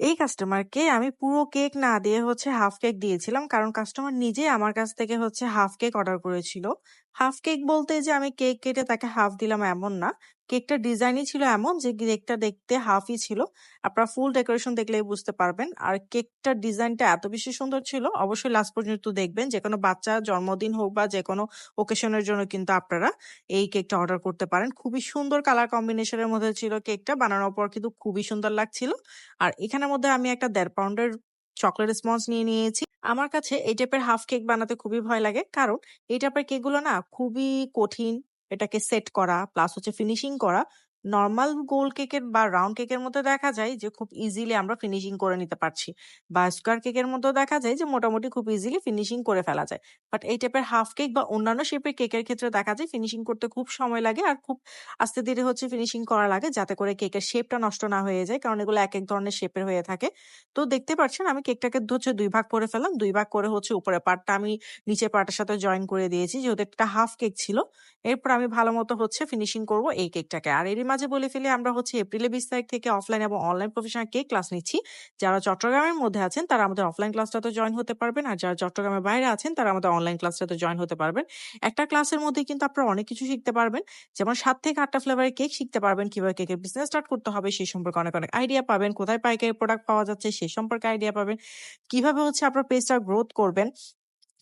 এই কাস্টমারকে আমি পুরো কেক না দিয়ে হচ্ছে হাফ কেক দিয়েছিলাম। কারণ কাস্টমার নিজে আমার কাছ থেকে হচ্ছে হাফ কেক অর্ডার করেছিল। হাফ কেক বলতে যে আমি কেক কেটে তাকে হাফ দিলাম এমন না। কেকটার ডিজাইনই ছিল এমন যে কেকটা দেখতে হাফই ছিল। আপনারা ফুল ডেকোরেশন দেখলেই বুঝতে পারবেন। আর কেকটার ডিজাইনটা এত বেশি সুন্দর ছিল, অবশ্যই লাস্ট পর্যন্ত দেখবেন। যে কোনো বাচ্চার জন্মদিন হোক বা যেকোনো ওকেশন এর জন্য কিন্তু আপনারা এই কেকটা অর্ডার করতে পারেন। খুবই সুন্দর কালার কম্বিনেশনের মধ্যে ছিল কেকটা। বানানোর পর কিন্তু খুবই সুন্দর লাগছিল। আর এখানের মধ্যে আমি একটা দেড় পাউন্ডের চকলেট স্পঞ্জ নিয়ে নিয়েছি। আমার কাছে এই টাইপের হাফ কেক বানাতে খুবই ভয় লাগে। কারণ এই টাইপের কেকগুলো না খুবই কঠিন। এটাকে সেট করা প্লাস হচ্ছে ফিনিশিং করা। নরমাল গোল কেকের বা রাউন্ড কেকের মধ্যে দেখা যায় যে খুব ইজিলি আমরা ফিনিশিং করে নিতে পারছি। বা স্কোয়ার কেকের মধ্যেও দেখা যায় যে মোটামুটি খুব ইজিলি ফিনিশিং করে ফেলা যায়। বাট এই টাইপের হাফ কেক বা অন্যান্য শেপের কেকের ক্ষেত্রে দেখা যায় ফিনিশিং করতে খুব সময় লাগে আর খুব আস্তে ধীরে হচ্ছে ফিনিশিং করা লাগে যাতে করে কেকের শেপটা নষ্ট না হয়ে যায়। কারণ এগুলো এক এক ধরনের শেপের হয়ে থাকে। তো দেখতে পাচ্ছেন আমি কেকটাকে হচ্ছে দুই ভাগ করে ফেলাম দুই ভাগ করে হচ্ছে উপরের পার্টটা আমি নিচের পার্টের সাথে জয়েন করে দিয়েছি। যেহেতু একটা হাফ কেক ছিল। এরপর আমি ভালো মতো হচ্ছে ফিনিশিং করব এই কেকটাকে। আর মাঝে বলে ফেলে আমরা হচ্ছে এপ্রিলের ২০ তারিখ থেকে অফলাইন এবং অনলাইন প্রফেশনাল কেক ক্লাস নিচ্ছি। যারা চট্টগ্রামের মধ্যে আছেন তারা আমাদের অফলাইন ক্লাসটাতে জয়েন হতে পারবেন। আর যারা চট্টগ্রামের বাইরে আছেন তারা আমাদের অনলাইন ক্লাসটাতে জয়েন হতে পারবেন। একটা ক্লাসের মধ্যে কিন্তু আপনারা অনেক কিছু শিখতে পারবেন। যেমন সাত থেকে আটটা ফ্লেভারের কেক শিখতে পারবেন। কীভাবে কেকের বিজনেস স্টার্ট করতে হবে সেই সম্পর্কে অনেক, অনেক আইডিয়া পাবেন। কোথায় পাইকারি প্রোডাক্ট পাওয়া যাচ্ছে সে সম্পর্কে আইডিয়া পাবেন। কীভাবে হচ্ছে আপনার পেজটা গ্রোথ করবেন।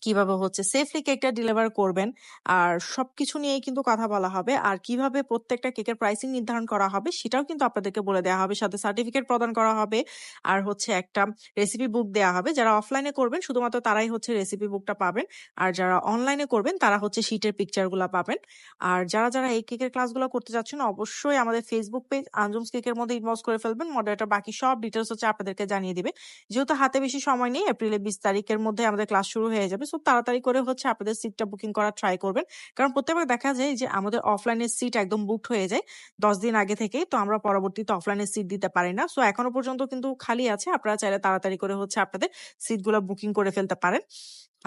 কীভাবে হচ্ছে সেফলি কেকটা ডেলিভার করবেন। আর সবকিছু নিয়েই কিন্তু কথা বলা হবে। আর কীভাবে প্রত্যেকটা কেকের প্রাইসিং নির্ধারণ করা হবে সেটাও কিন্তু আপনাদেরকে বলে দেয়া হবে। সাথে সার্টিফিকেট প্রদান করা হবে। আর হচ্ছে একটা রেসিপি বুক দেয়া হবে। যারা অফলাইনে করবেন শুধুমাত্র তারাই হচ্ছে রেসিপি বুকটা পাবেন। আর যারা অনলাইনে করবেন তারা হচ্ছে শিটের পিকচারগুলা পাবেন। আর যারা, যারা এই কেকের ক্লাসগুলো করতে চাচ্ছেন অবশ্যই আমাদের ফেসবুক পেজ আঞ্জুমস কেকের মধ্যে ইনবক্স করে ফেলবেন। মডারেটর বাকি সব ডিটেলস হচ্ছে আপনাদেরকে জানিয়ে দিবে। যেহেতু হাতে বেশি সময় নেই এপ্রিলের ২০ তারিখের মধ্যে আমাদের ক্লাস শুরু হয়ে যাবে। সো তাড়াতাড়ি করে হচ্ছে আপনাদের সিটটা বুকিং করা ট্রাই করবেন। কারণ প্রত্যেকবার দেখা যায় যে আমাদের অফলাইনের সিট একদম বুকড হয়ে যায় ১০ দিন আগে থেকেই। তো আমরা পরবর্তীতে অফলাইনের সিট দিতে পারি না। সো এখনও পর্যন্ত কিন্তু খালি আছে। আপনারা চাইলে তাড়াতাড়ি করে হচ্ছে আপনাদের সিটগুলো বুকিং করে ফেলতে পারেন।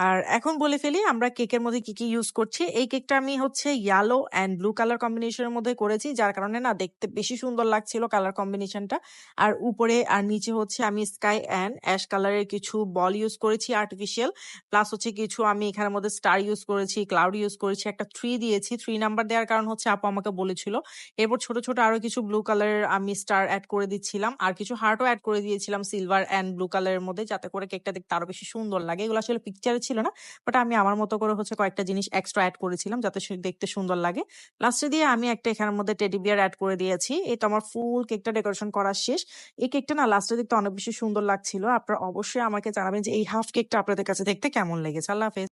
আর এখন বলে ফেলি আমরা কেকের মধ্যে কি, কি ইউজ করছি। এই কেকটা আমি হচ্ছে yellow and blue colour combination এর মধ্যে করেছি। যার কারণে না দেখতে বেশি সুন্দর লাগছিল কালার কম্বিনেশনটা। আর উপরে আর নিচে হচ্ছে আমি স্কাই অ্যান্ড অ্যাশ কালারের কিছু বল ইউজ করেছি আর্টিফিশিয়াল। প্লাস হচ্ছে কিছু আমি এখানের মধ্যে স্টার ইউজ করেছি, ক্লাউড ইউজ করেছি। একটা থ্রি দিয়েছি। থ্রি নাম্বার দেওয়ার কারণ হচ্ছে আপু আমাকে বলেছিল। এরপর ছোট, ছোট আরও কিছু ব্লু কালারের আমি স্টার অ্যাড করে দিচ্ছিলাম। আর কিছু হার্টও এড করে দিয়েছিলাম সিলভার অ্যান্ড ব্লু কালারের মধ্যে যাতে করে কেকটা দেখতে আরও বেশি সুন্দর লাগে। এগুলো আসলে পিকচারে ছিল না। বাট আমি আমার মতো করে হচ্ছে কয়েকটা জিনিস এক্সট্রা অ্যাড করেছিলাম যাতে দেখতে সুন্দর লাগে। লাস্টে দিয়ে আমি একটা এখানের মধ্যে টেডি বিয়ার অ্যাড করে দিয়েছি। এটা আমার ফুল কেকটা ডেকোরেশন করার শেষ। এই কেকটা না লাস্টে দেখতে অনেক বেশি সুন্দর লাগছিল। আপনারা অবশ্যই আমাকে জানাবেন যে এই হাফ কেকটা আপনাদের কাছে দেখতে কেমন লেগেছে। আল্লাহ হাফেজ।